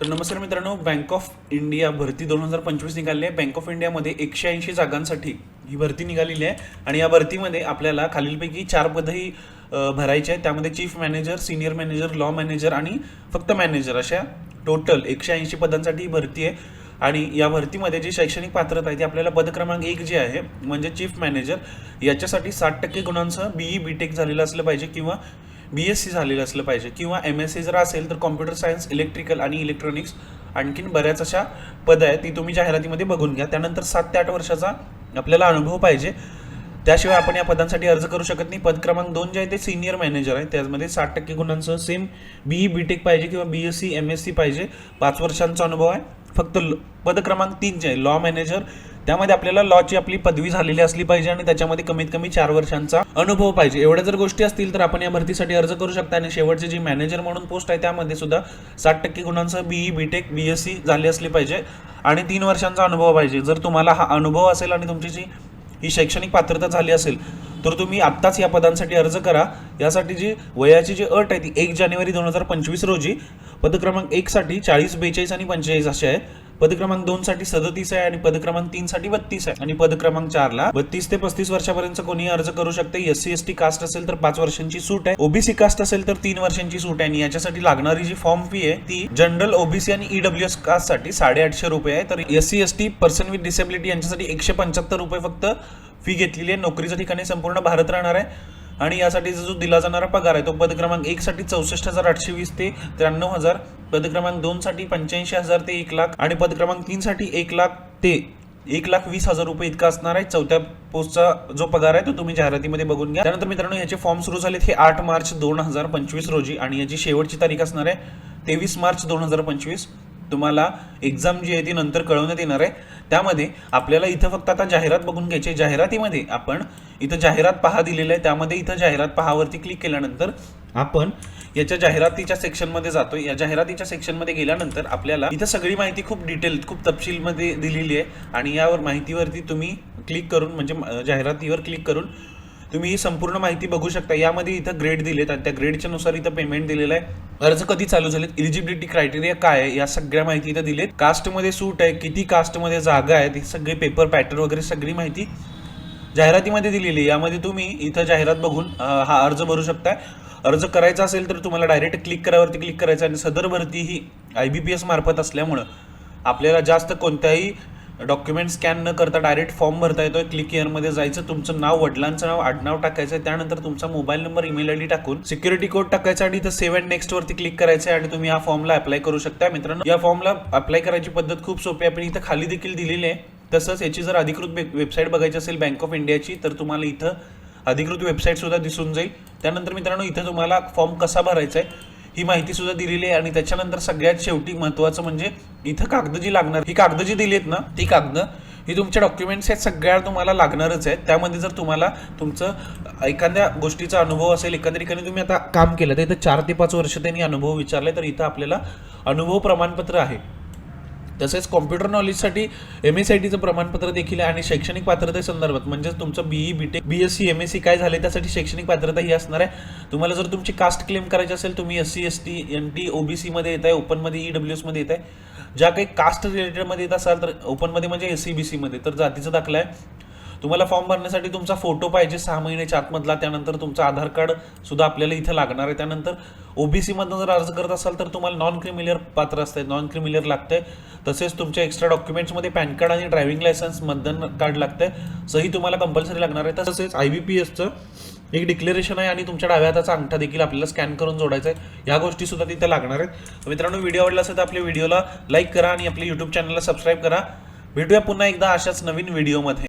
तर नमस्कार मित्रांनो बँक ऑफ इंडिया भरती दोन हजार पंचवीस निघाली आहे. बँक ऑफ इंडियामध्ये एकशे ऐंशी जागांसाठी ही भरती निघालेली आहे. आणि या भरतीमध्ये आपल्याला खालीलपैकी चार पदही भरायचे आहेत. त्यामध्ये chief manager senior manager law manager आणि फक्त मॅनेजर अशा टोटल एकशे ऐंशी पदांसाठी ही भरती आहे. आणि या भरतीमध्ये जी शैक्षणिक पात्रता आहे ती आपल्याला पद क्रमांक एक जे आहे म्हणजे चीफ मॅनेजर याच्यासाठी साठ टक्के गुणांसह बीई बी टेक झालेलं असलं पाहिजे किंवा बी एस सी झालेलं असलं पाहिजे किंवा एम एस सी जर असेल तर कॉम्प्युटर सायन्स इलेक्ट्रिकल आणि इलेक्ट्रॉनिक्स आणखीन बऱ्याच अशा पद आहेत ती तुम्ही जाहिरातीमध्ये बघून घ्या. त्यानंतर सात ते आठ वर्षाचा आपल्याला अनुभव पाहिजे. त्याशिवाय आपण या पदांसाठी अर्ज करू शकत नाही. पद क्रमांक दोन जे आहे ते सिनियर मॅनेजर आहे. त्यामध्ये साठ टक्के गुणांसह सेम बीई बी टेक पाहिजे किंवा B S C M S C पाहिजे. पाच वर्षांचा अनुभव आहे. फक्त ल- पद क्रमांक तीन जे आहे लॉ मॅनेजर त्यामध्ये आपल्याला लॉची आपली पदवी झालेली असली पाहिजे आणि त्याच्यामध्ये कमीत कमी चार वर्षांचा अनुभव पाहिजे. एवढ्या जर गोष्टी असतील तर आपण या भरतीसाठी अर्ज करू शकता आणि शेवटची जी मॅनेजर म्हणून पोस्ट आहे त्यामध्ये सुद्धा साठ टक्के गुणांसह BE B tech B S C झाली असली पाहिजे आणि तीन वर्षांचा अनुभव पाहिजे. जर तुम्हाला हा अनुभव असेल आणि तुमची जी ही शैक्षणिक पात्रता झाली असेल तर तुम्ही आत्ताच या पदांसाठी अर्ज करा. यासाठी जी वयाची जी अट आहे ती एक जानेवारी दोन हजार पंचवीस रोजी पद क्रमांक एकसाठी चाळीस बेचाळीस आणि पंचेचाळीस असे आहे. पद क्रमांक दोन साठी सदतीस आहे आणि पदक्रमांक तीनसाठी तीन साठी बत्तीस आहे. आणि पद क्रमांक चारला बत्तीस ते पस्तीस वर्षापर्यंत कोणी अर्ज करू शकते. S C S T caste असेल तर पाच वर्षांची सूट आहे. ओबीसी कास्ट असेल तर तीन वर्षांची सूट आहे. आणि याच्यासाठी लागणारी जी फॉर्म फी आहे ती जनरल ओबीसी आणि ईडब्ल्यू एस कास्टसाठी साडेआठशे रुपये आहे. तर S C S T person with disability यांच्यासाठी एकशे पंच्याहत्तर रुपये फक्त. फी घेतलेली आहे. नोकरीच्या ठिकाणी संपूर्ण भारत राहणार आहे. आणि यासाठीचा जो दिला जाणारा पगार आहे तो पद क्रमांक चौसष्ट हजार आठशे वीस ते त्र्याण्णव हजार पद क्रमांक पंच्याऐंशी हजार ते एक लाख आणि पद क्रमांक एक लाख ते एक लाख वीस हजार रुपये इतका असणार आहे. चौथ्या पोस्टचा जो पगार आहे तो तुम्ही जाहिरातीमध्ये बघून घ्या. त्यानंतर मित्रांनो याचे फॉर्म सुरू झालेत हे आठ मार्च दोन हजार पंचवीस रोजी आणि याची शेवटची तारीख असणार आहे तेवीस मार्च दोन हजार पंचवीस. तुम्हाला एक्झाम जी आहे ती नंतर कळवण्यात येणार आहे. त्यामध्ये आपल्याला इथं फक्त आता जाहिरात बघून घ्यायची जाहिरातीमध्ये आपण इथं जाहिरात पहा दिलेलं आहे. त्यामध्ये इथं जाहिरात पहावरती क्लिक केल्यानंतर आपण याच्या जाहिरातीच्या सेक्शनमध्ये जातोय. या जाहिरातीच्या सेक्शनमध्ये गेल्यानंतर आपल्याला इथं सगळी माहिती खूप डिटेल खूप तपशीलमध्ये दिलेली आहे. आणि यावर माहितीवरती तुम्ही क्लिक करून म्हणजे जाहिरातीवर क्लिक करून तुम्ही ही संपूर्ण माहिती बघू शकता. यामध्ये इथं ग्रेड दिलेत आणि त्या ग्रेडच्या नुसार इथं पेमेंट दिलेलं आहे. अर्ज कधी चालू झालेत? इलिजिबिलिटी क्रायटेरिया काय आहे? या सगळ्या माहिती इथं दिलेत. कास्टमध्ये सूट आहे किती कास्टमध्ये जागा आहेत ती सगळे पेपर पॅटर्न वगैरे सगळी माहिती जाहिरातीमध्ये दिलेली आहे. यामध्ये तुम्ही इथं जाहिरात बघून हा अर्ज भरू शकताय. अर्ज करायचा असेल तर तुम्हाला डायरेक्ट क्लिक करावरती क्लिक करायचं आणि सदर भरती ही आय बी पी एस मार्फत असल्यामुळं आपल्याला जास्त कोणत्याही डॉक्युमेंट स्कॅन न करता डायरेक्ट फॉर्म भरता येतोय क्लिक इयरमध्ये जायचं तुमचं नाव वडिलांचं नाव आडनाव टाकायचं त्यानंतर तुमचा मोबाईल नंबर ईमेल आयडी टाकून सिक्युरिटी कोड टाकायचा आणि इथं सेव्ह अँड नेक्स्ट वरती क्लिक करायचं आहे आणि तुम्ही या फॉर्मला अप्लाय करू शकता. मित्रांनो या फॉर्मला अप्लाय करायची पद्धत खूप सोपी आहे. आपण इथं खाली देखील दिलेली आहे. तसंच याची जर अधिकृत वेबसाईट बघायची असेल बँक ऑफ इंडियाची तर तुम्हाला इथं अधिकृत वेबसाईट सुद्धा दिसून जाईल. त्यानंतर मित्रांनो इथं तुम्हाला फॉर्म कसा भरायचा आहे ही माहिती सुद्धा दिलेली आहे आणि त्याच्यानंतर सगळ्यात शेवटी महत्वाचं म्हणजे इथं कागद जी लागणार. ही कागद जी दिली आहेत ना ती कागद ही तुमच्या डॉक्युमेंट्स आहेत सगळ्या तुम्हाला लागणारच आहेत. त्यामध्ये जर तुम्हाला तुमचं एखाद्या गोष्टीचा अनुभव असेल एखाद्या ठिकाणी तुम्ही आता काम केलं तर इथं चार ते पाच वर्ष त्यांनी अनुभव विचारले तर इथं आपल्याला अनुभव प्रमाणपत्र आहे. तसेच कॉम्प्युटर नॉलेजसाठी एम एस आय टीचं प्रमाणपत्र देखील आहे आणि शैक्षणिक पात्रते संदर्भात म्हणजेच तुमचं BE B tech B S C M S C काय झाले त्यासाठी शैक्षणिक पात्रता ही असणार आहे. तुम्हाला जर तुमची कास्ट क्लेम करायची असेल तुम्ही S C S T N T OBC मध्ये येत आहे ओपनमध्ये ई डब्ल्यू एसमध्ये येत आहे ज्या काही कास्ट रिलेटेडमध्ये येत असाल तर ओपनमध्ये म्हणजे एस सी बी सीमध्ये तर जातीचा दाखला आहे. तुम्हाला फॉर्म भरण्यासाठी तुमचा फोटो पाहिजे सहा महिन्याच्या आतमधला त्यानंतर तुमचं आधार कार्ड सुद्धा आपल्याला इथं लागणार आहे. त्यानंतर ओबीसीमधनं जर अर्ज करत असाल तर तुम्हाला नॉन क्रिमिलियर पात्र असते नॉन क्रिमिलियर लागतंय. तसेच तुमच्या एक्स्ट्रा डॉक्युमेंट्समध्ये पॅन कार्ड आणि ड्रायव्हिंग लायसन्स मतदान कार्ड लागतंय. सही तुम्हाला कंपल्सरी लागणार आहे. तसेच आय बी पी एसचं एक डिक्लेरेशन आहे आणि तुमच्या डाव्या हाताचा अंगठा देखील आपल्याला स्कॅन करून जोडायचा आहे या गोष्टी सुद्धा तिथे लागणार आहेत. मित्रांनो व्हिडिओ आवडला असेल तर आपल्या व्हिडिओला लाईक करा आणि आपल्या युट्यूब चॅनलला सबस्क्राईब करा. भेटूया पुन्हा एकदा अशाच नवीन व्हिडिओमध्ये